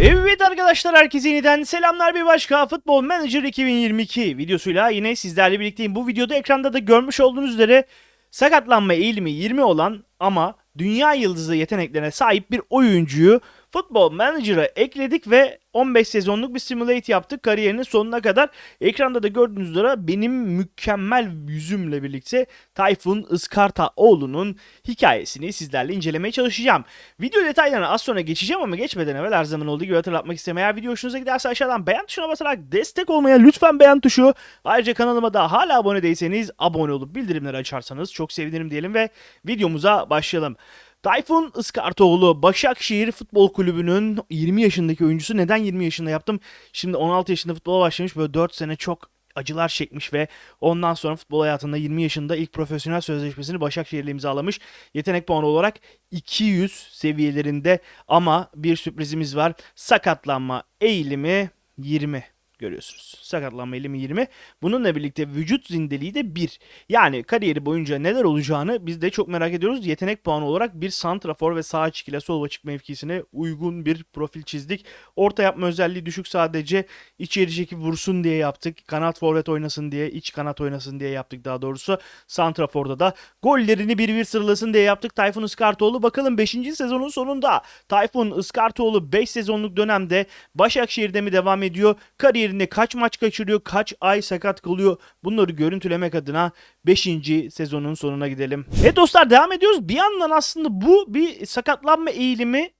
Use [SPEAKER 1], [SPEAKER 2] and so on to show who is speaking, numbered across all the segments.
[SPEAKER 1] Evet arkadaşlar herkese yeniden selamlar bir başka Futbol Manager 2022 videosuyla yine sizlerle birlikteyim. Bu videoda ekranda da görmüş olduğunuz üzere sakatlanma eğilimi 20 olan ama dünya yıldızı yeteneklerine sahip bir oyuncuyu Futbol Manager'a ekledik ve 15 sezonluk bir simulate yaptık kariyerinin sonuna kadar. Ekranda da gördüğünüz üzere benim mükemmel yüzümle birlikte Tayfun Iskartaoğlu'nun hikayesini sizlerle incelemeye çalışacağım. Video detaylarına az sonra geçeceğim ama geçmeden evvel her zaman olduğu gibi hatırlatmak istedim. Eğer video hoşunuza giderse aşağıdan beğen tuşuna basarak destek olmaya lütfen beğen tuşu. Ayrıca kanalıma da hala abone değilseniz abone olup bildirimleri açarsanız çok sevinirim diyelim ve videomuza başlayalım. Tayfun Iskartoğlu Başakşehir Futbol Kulübü'nün 20 yaşındaki oyuncusu. Neden 20 yaşında yaptım? Şimdi 16 yaşında futbola başlamış böyle 4 sene çok acılar çekmiş ve ondan sonra futbol hayatında 20 yaşında ilk profesyonel sözleşmesini Başakşehir'le imzalamış. Yetenek puanı olarak 200 seviyelerinde ama bir sürprizimiz var. Sakatlanma eğilimi 20 görüyorsunuz. Sakatlanma eğilimi 20. Bununla birlikte vücut zindeliği de 1. Yani kariyeri boyunca neler olacağını biz de çok merak ediyoruz. Yetenek puanı olarak bir santrafor ve sağ açık ile sol açık mevkisine uygun bir profil çizdik. Orta yapma özelliği düşük sadece içeri çekip vursun diye yaptık. Kanat forvet oynasın diye, iç kanat oynasın diye yaptık daha doğrusu. Santrafor'da da gollerini 1-1 sıralasın diye yaptık. Tayfun Iskartoğlu bakalım 5. sezonun sonunda Tayfun Iskartoğlu 5 sezonluk dönemde Başakşehir'de mi devam ediyor? Kariyerinde kaç maç kaçırıyor? Kaç ay sakat kalıyor? Bunları görüntülemek adına 5. sezonun sonuna gidelim. Evet dostlar devam ediyoruz. Bir yandan aslında bu bir sakatlanma eğilimi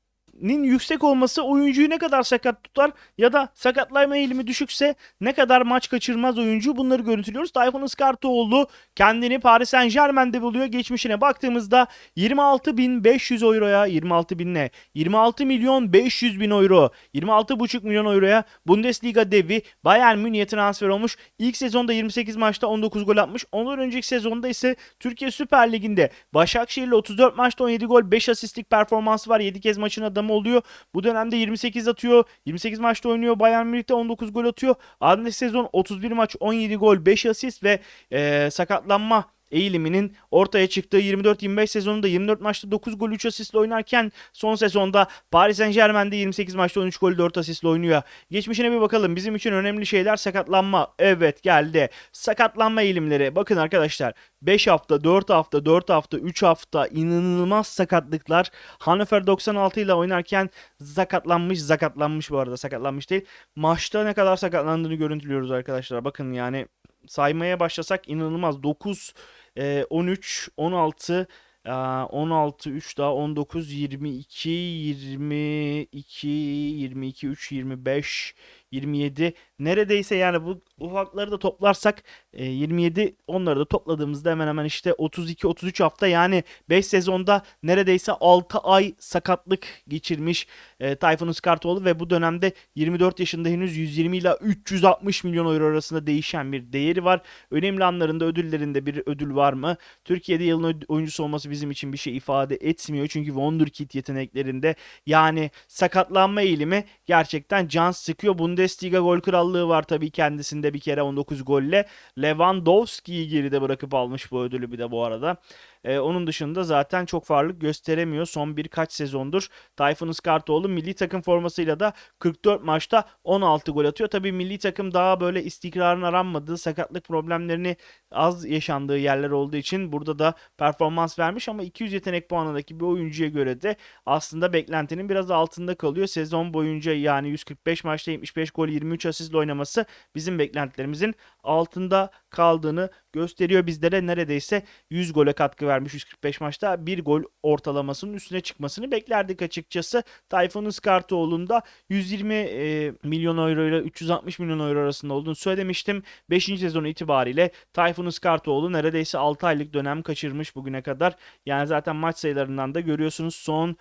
[SPEAKER 1] nin yüksek olması oyuncuyu ne kadar sakat tutar ya da sakatlanma eğilimi düşükse ne kadar maç kaçırmaz oyuncu bunları görüntülüyoruz. Tayfun Iskartoğlu kendini Paris Saint Germain'de buluyor. Geçmişine baktığımızda 26.500 euroya 26 bin ne? 26 milyon 500 bin euro 26,5 milyon euroya Bundesliga devi Bayern Münih'e transfer olmuş. İlk sezonda 28 maçta 19 gol atmış. Ondan önceki sezonda ise Türkiye Süper Ligi'nde Başakşehir'le 34 maçta 17 gol 5 asistlik performansı var. 7 kez maçın adamı oluyor. Bu dönemde 28 atıyor. 28 maçta oynuyor. Bayern Münih'te 19 gol atıyor. Ardındaki sezon 31 maç 17 gol 5 asist ve e, sakatlanma eğiliminin ortaya çıktığı 24-25 sezonunda 24 maçta 9 gol 3 asistle oynarken son sezonda Paris Saint Germain'de 28 maçta 13 gol 4 asistle oynuyor. Geçmişine bir bakalım. Bizim için önemli şeyler sakatlanma. Evet geldi. Sakatlanma eğilimleri. Bakın arkadaşlar 5 hafta, 4 hafta, 4 hafta, 3 hafta inanılmaz sakatlıklar. Hannover 96 ile oynarken sakatlanmış, sakatlanmış bu arada sakatlanmış değil. Maçta ne kadar sakatlandığını görüntülüyoruz arkadaşlar. Bakın yani saymaya başlasak inanılmaz. 9, e, 13, 16, e, 16, 3 daha 19, 22, 22, 22, 3, 25, 27 neredeyse yani bu ufakları da toplarsak e, 27 onları da topladığımızda hemen hemen işte 32-33 hafta yani 5 sezonda neredeyse 6 ay sakatlık geçirmiş e, Tayfun Iskartoğlu ve bu dönemde 24 yaşında henüz 120 ile 360 milyon euro arasında değişen bir değeri var. Önemli anlarında ödüllerinde bir ödül var mı? Türkiye'de yılın oyuncusu olması bizim için bir şey ifade etmiyor. Çünkü Wonderkid yeteneklerinde yani sakatlanma eğilimi gerçekten can sıkıyor. Bundesliga gol krallığı var tabii kendisinde bir kere 19 golle. Lewandowski'yi geride bırakıp almış bu ödülü bir de bu arada. Ee, onun dışında zaten çok farklılık gösteremiyor son birkaç sezondur. Tayfun Iskartoğlu milli takım formasıyla da 44 maçta 16 gol atıyor. Tabii milli takım daha böyle istikrarın aranmadığı, sakatlık problemlerini az yaşandığı yerler olduğu için burada da performans vermiş ama 200 yetenek puanındaki bir oyuncuya göre de aslında beklentinin biraz altında kalıyor. Sezon boyunca yani 145 maçta 75 gol 23 asistle oynaması bizim beklentilerimizin altında kaldığını gösteriyor bizlere. Neredeyse 100 gole katkı vermiş 145 maçta bir gol ortalamasının üstüne çıkmasını beklerdik açıkçası. Tayfun Iskartoğlu'nda 120 e, milyon euro ile 360 milyon euro arasında olduğunu söylemiştim. 5. sezonu itibariyle Tayfun Iskartoğlu neredeyse 6 aylık dönem kaçırmış bugüne kadar. Yani zaten maç sayılarından da görüyorsunuz son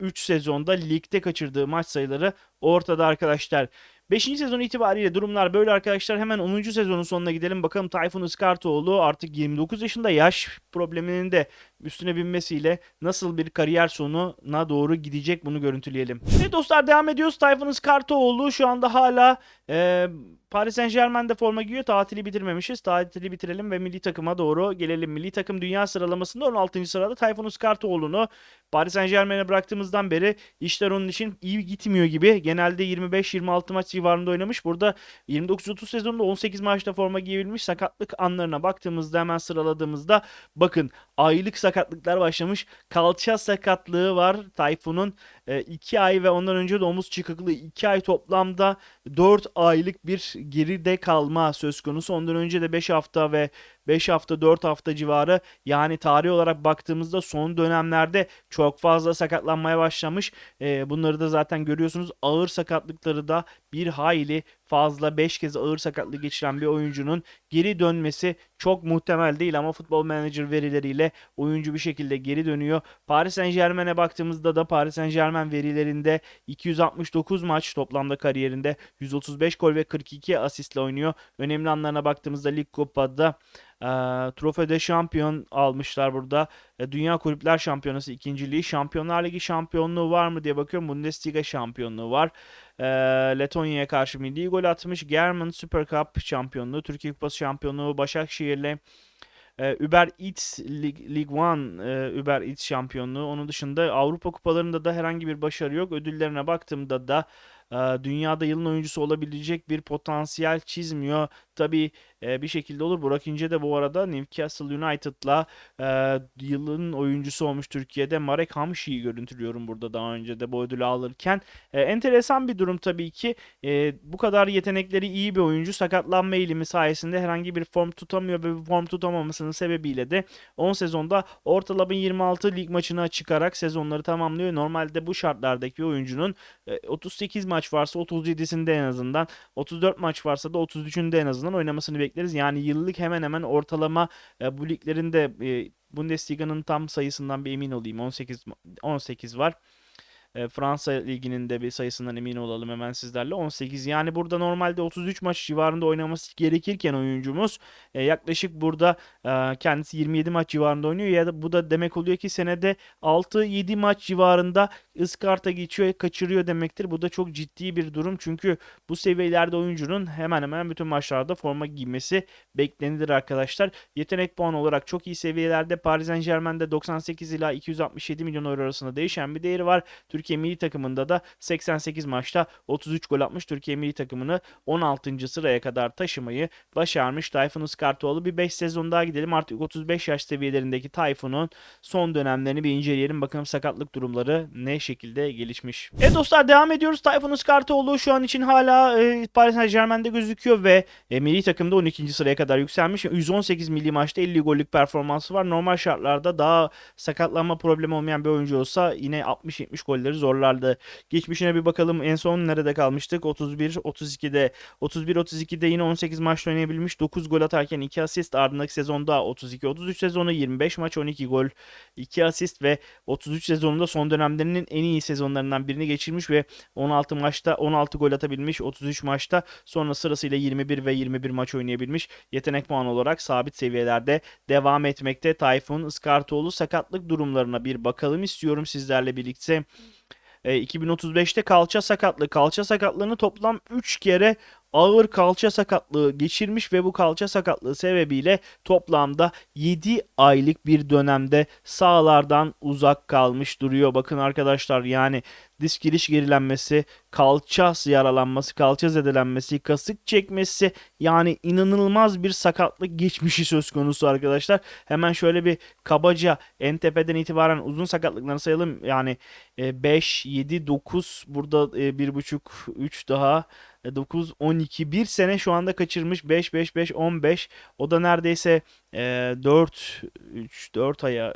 [SPEAKER 1] 3 sezonda ligde kaçırdığı maç sayıları ortada arkadaşlar. 5. sezon itibariyle durumlar böyle arkadaşlar. Hemen 10. sezonun sonuna gidelim. Bakalım Tayfun Iskartoğlu artık 29 yaşında yaş probleminin de üstüne binmesiyle nasıl bir kariyer sonuna doğru gidecek bunu görüntüleyelim. Ve dostlar devam ediyoruz. Tayfun Iskartoğlu şu anda hala e, Paris Saint Germain'de forma giyiyor. Tatili bitirmemişiz. Tatili bitirelim ve milli takıma doğru gelelim. Milli takım dünya sıralamasında 16. sırada Tayfun Iskartoğlu'nu Paris Saint Germain'e bıraktığımızdan beri işler onun için iyi gitmiyor gibi. Genelde 25-26 maç civarında oynamış. Burada 29-30 sezonunda 18 maçta forma giyebilmiş. Sakatlık anlarına baktığımızda hemen sıraladığımızda bakın aylık sakatlıklar başlamış. Kalça sakatlığı var Tayfun'un. 2 ay ve ondan önce de omuz çıkıklığı 2 ay toplamda 4 aylık bir geride kalma söz konusu. Ondan önce de 5 hafta ve 5 hafta 4 hafta civarı yani tarih olarak baktığımızda son dönemlerde çok fazla sakatlanmaya başlamış. E, bunları da zaten görüyorsunuz. Ağır sakatlıkları da bir hayli fazla 5 kez ağır sakatlık geçiren bir oyuncunun geri dönmesi çok muhtemel değil ama futbol manager verileriyle oyuncu bir şekilde geri dönüyor. Paris Saint Germain'e baktığımızda da Paris Saint Germain verilerinde 269 maç toplamda kariyerinde 135 gol ve 42 asistle oynuyor. Önemli anlarına baktığımızda Lig Kupa'da e, Trofeo Şampiyon almışlar burada. E, Dünya Kulüpler Şampiyonası ikinciliği, Şampiyonlar Ligi şampiyonluğu var mı diye bakıyorum. Bundesliga şampiyonluğu var. E, Letonya'ya karşı milli gol atmış. German Super Cup şampiyonluğu, Türkiye Kupası şampiyonluğu, Başakşehir'le e, Uber Eats League One e, Uber Eats şampiyonluğu. Onun dışında Avrupa kupalarında da herhangi bir başarı yok. Ödüllerine baktığımda da e, dünyada yılın oyuncusu olabilecek bir potansiyel çizmiyor. Tabii e, bir şekilde olur. Burak İnce de bu arada Newcastle United'la e, yılın oyuncusu olmuş Türkiye'de. Marek Hamşi'yi görüntülüyorum burada daha önce de bu ödülü alırken. E, enteresan bir durum tabii ki. E, bu kadar yetenekleri iyi bir oyuncu sakatlanma eğilimi sayesinde herhangi bir form tutamıyor ve form tutamamasının sebebiyle de 10 sezonda ortalama 26 lig maçına çıkarak sezonları tamamlıyor. Normalde bu şartlardaki oyuncunun e, 38 maç varsa 37'sinde en azından 34 maç varsa da 33'ünde en azından oynamasını bekleriz. Yani yıllık hemen hemen ortalama e, bu liglerinde e, Bundesliga'nın tam sayısından bir emin olayım. 18 18 var. E, Fransa liginin de bir sayısından emin olalım hemen sizlerle. 18 yani burada normalde 33 maç civarında oynaması gerekirken oyuncumuz e, yaklaşık burada e, kendisi 27 maç civarında oynuyor ya da bu da demek oluyor ki senede 6-7 maç civarında ıskarta geçiyor, kaçırıyor demektir. Bu da çok ciddi bir durum çünkü bu seviyelerde oyuncunun hemen hemen bütün maçlarda forma giymesi beklenilir arkadaşlar. Yetenek puanı olarak çok iyi seviyelerde Paris Saint Germain'de 98 ila 267 milyon euro arasında değişen bir değeri var. Türkiye milli takımında da 88 maçta 33 gol atmış. Türkiye milli takımını 16. sıraya kadar taşımayı başarmış. Tayfun Iskartoğlu bir 5 sezon daha gidelim. Artık 35 yaş seviyelerindeki Tayfun'un son dönemlerini bir inceleyelim. Bakalım sakatlık durumları ne şekilde gelişmiş. Evet dostlar devam ediyoruz. Tayfun Iskartoğlu şu an için hala e, Paris Saint Germain'de gözüküyor ve e, milli takımda 12. sıraya kadar yükselmiş. 118 milli maçta 50 gollük performansı var. Normal şartlarda daha sakatlanma problemi olmayan bir oyuncu olsa yine 60-70 golleri zorlardı. Geçmişine bir bakalım en son nerede kalmıştık? 31 32'de 31 32'de yine 18 maç oynayabilmiş. 9 gol atarken 2 asist. Ardındaki sezonda 32 33 sezonu 25 maç 12 gol 2 asist ve 33 sezonunda son dönemlerinin en iyi sezonlarından birini geçirmiş ve 16 maçta 16 gol atabilmiş. 33 maçta sonra sırasıyla 21 ve 21 maç oynayabilmiş. Yetenek puanı olarak sabit seviyelerde devam etmekte. Tayfun Iskartoğlu sakatlık durumlarına bir bakalım istiyorum sizlerle birlikte. 2035'te kalça sakatlığı. Kalça sakatlığını toplam 3 kere ağır kalça sakatlığı geçirmiş ve bu kalça sakatlığı sebebiyle toplamda 7 aylık bir dönemde sahalardan uzak kalmış duruyor. Bakın arkadaşlar yani disk giriş gerilenmesi, kalça yaralanması, kalça zedelenmesi, kasık çekmesi yani inanılmaz bir sakatlık geçmişi söz konusu arkadaşlar. Hemen şöyle bir kabaca en tepeden itibaren uzun sakatlıklarını sayalım. Yani 5, 7, 9 burada 1,5, 3 daha 9, 12, 1 sene şu anda kaçırmış. 5, 5, 5, 15. O da neredeyse e, 4, 3, 4 aya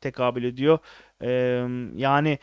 [SPEAKER 1] tekabül ediyor. E, yani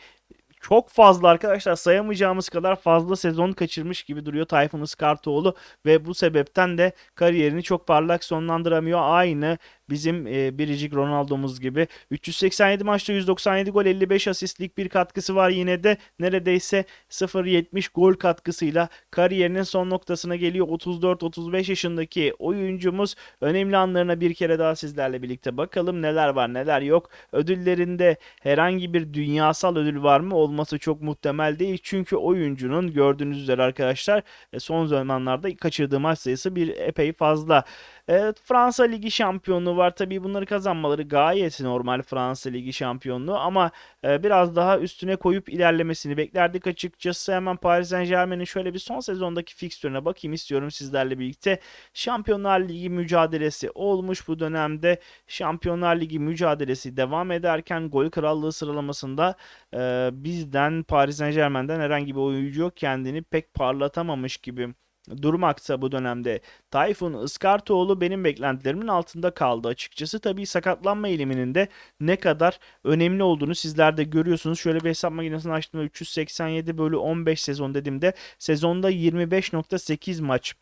[SPEAKER 1] çok fazla arkadaşlar sayamayacağımız kadar fazla sezon kaçırmış gibi duruyor Tayfun Iskartoğlu ve bu sebepten de kariyerini çok parlak sonlandıramıyor. Aynı bizim e, biricik Ronaldo'muz gibi. 387 maçta 197 gol 55 asistlik bir katkısı var yine de neredeyse 0.70 gol katkısıyla kariyerinin son noktasına geliyor. 34-35 yaşındaki oyuncumuz önemli anlarına bir kere daha sizlerle birlikte bakalım neler var neler yok. Ödüllerinde herhangi bir dünyasal ödül var mı? Olması çok muhtemel değil. Çünkü oyuncunun gördüğünüz üzere arkadaşlar e, son zamanlarda kaçırdığı maç sayısı bir epey fazla. Evet, Fransa Ligi şampiyonluğu var. Tabii bunları kazanmaları gayet normal Fransa Ligi şampiyonluğu ama e, biraz daha üstüne koyup ilerlemesini beklerdik açıkçası. Hemen Paris Saint-Germain'in şöyle bir son sezondaki fikstürüne bakayım istiyorum sizlerle birlikte. Şampiyonlar Ligi mücadelesi olmuş bu dönemde. Şampiyonlar Ligi mücadelesi devam ederken gol krallığı sıralamasında e, bizden Paris Saint-Germain'den herhangi bir oyuncu yok. Kendini pek parlatamamış gibi durmakta bu dönemde. Tayfun Iskartoğlu benim beklentilerimin altında kaldı açıkçası. Tabii sakatlanma eğiliminin de ne kadar önemli olduğunu sizler de görüyorsunuz. Şöyle bir hesap makinesini açtığımda 387 bölü 15 sezon dediğimde sezonda 25.8 maç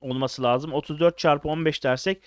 [SPEAKER 1] olması lazım. 34 çarpı 15 dersek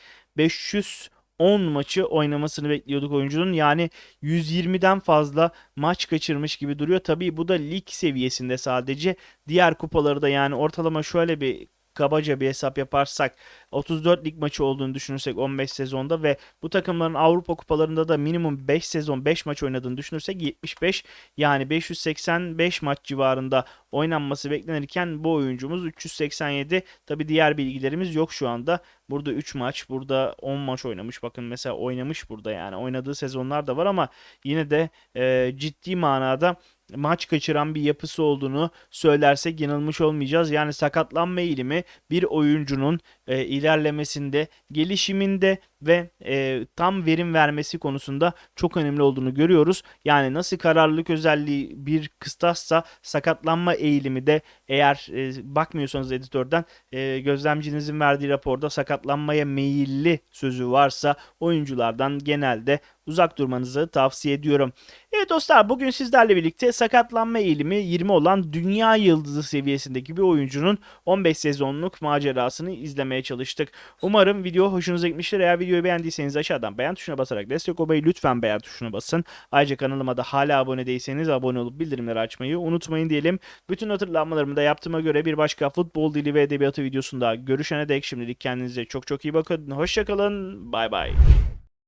[SPEAKER 1] 510 maçı oynamasını bekliyorduk oyuncunun. Yani 120'den fazla maç kaçırmış gibi duruyor. Tabii bu da lig seviyesinde sadece. Diğer kupaları da yani ortalama şöyle bir kabaca bir hesap yaparsak 34 lig maçı olduğunu düşünürsek 15 sezonda ve bu takımların Avrupa kupalarında da minimum 5 sezon 5 maç oynadığını düşünürsek 75 yani 585 maç civarında oynanması beklenirken bu oyuncumuz 387. Tabi diğer bilgilerimiz yok şu anda. Burada 3 maç, burada 10 maç oynamış. Bakın mesela oynamış burada yani. Oynadığı sezonlar da var ama yine de e, ciddi manada maç kaçıran bir yapısı olduğunu söylersek yanılmış olmayacağız. Yani sakatlanma eğilimi bir oyuncunun e, ilerlemesinde, gelişiminde ve e, tam verim vermesi konusunda çok önemli olduğunu görüyoruz. Yani nasıl kararlılık özelliği bir kıstassa sakatlanma eğilimi de eğer e, bakmıyorsanız editörden e, gözlemcinizin verdiği raporda sakatlanmaya meyilli sözü varsa oyunculardan genelde uzak durmanızı tavsiye ediyorum. Evet dostlar bugün sizlerle birlikte sakatlanma eğilimi 20 olan dünya yıldızı seviyesindeki bir oyuncunun 15 sezonluk macerasını izlemeye çalıştık. Umarım video hoşunuza gitmiştir. Eğer videoyu beğendiyseniz aşağıdan beğen tuşuna basarak destek olmayı lütfen beğen tuşuna basın. Ayrıca kanalıma da hala abone değilseniz abone olup bildirimleri açmayı unutmayın diyelim. Bütün hatırlatmalarımı da yaptığıma göre bir başka futbol dili ve edebiyatı videosunda görüşene dek şimdilik kendinize çok çok iyi bakın. Hoşçakalın. Bay bay.